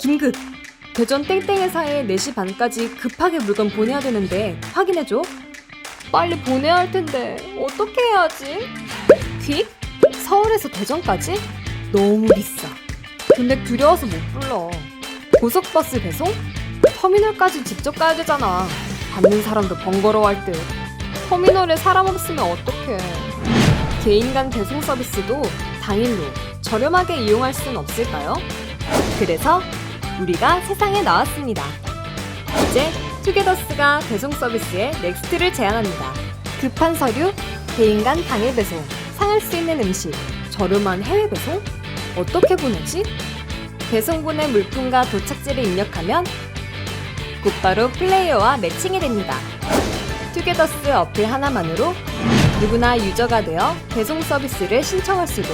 긴급! 대전 땡땡 회사에 4시 반까지 급하게 물건 보내야 되는데 확인해줘. 빨리 보내야 할 텐데 어떻게 해야지? 퀵? 서울에서 대전까지? 너무 비싸. 근데 두려워서 못 불러. 고속버스 배송? 터미널까지 직접 가야 되잖아. 받는 사람도 번거로워할 듯. 터미널에 사람 없으면 어떡해. 개인 간 배송 서비스도 당일로 저렴하게 이용할 순 없을까요? 그래서 우리가 세상에 나왔습니다. 이제 투게더스가 배송 서비스에 넥스트를 제안합니다. 급한 서류, 개인 간 당일 배송, 상할 수 있는 음식, 저렴한 해외 배송? 어떻게 보내지? 배송분의 물품과 도착지를 입력하면 곧바로 플레이어와 매칭이 됩니다. 투게더스 어플 하나만으로 누구나 유저가 되어 배송 서비스를 신청할 수도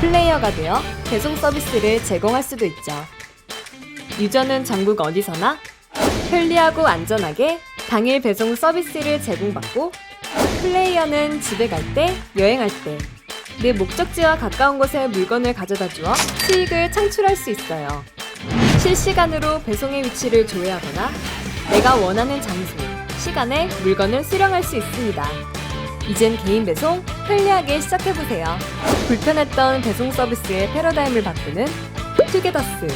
플레이어가 되어 배송 서비스를 제공할 수도 있죠. 유저는 전국 어디서나 편리하고 안전하게 당일 배송 서비스를 제공받고 플레이어는 집에 갈 때, 여행할 때, 내 목적지와 가까운 곳에 물건을 가져다 주어 수익을 창출할 수 있어요. 실시간으로 배송의 위치를 조회하거나 내가 원하는 장소, 시간에 물건을 수령할 수 있습니다. 이젠 개인 배송 편리하게 시작해보세요. 불편했던 배송 서비스의 패러다임을 바꾸는 투게더스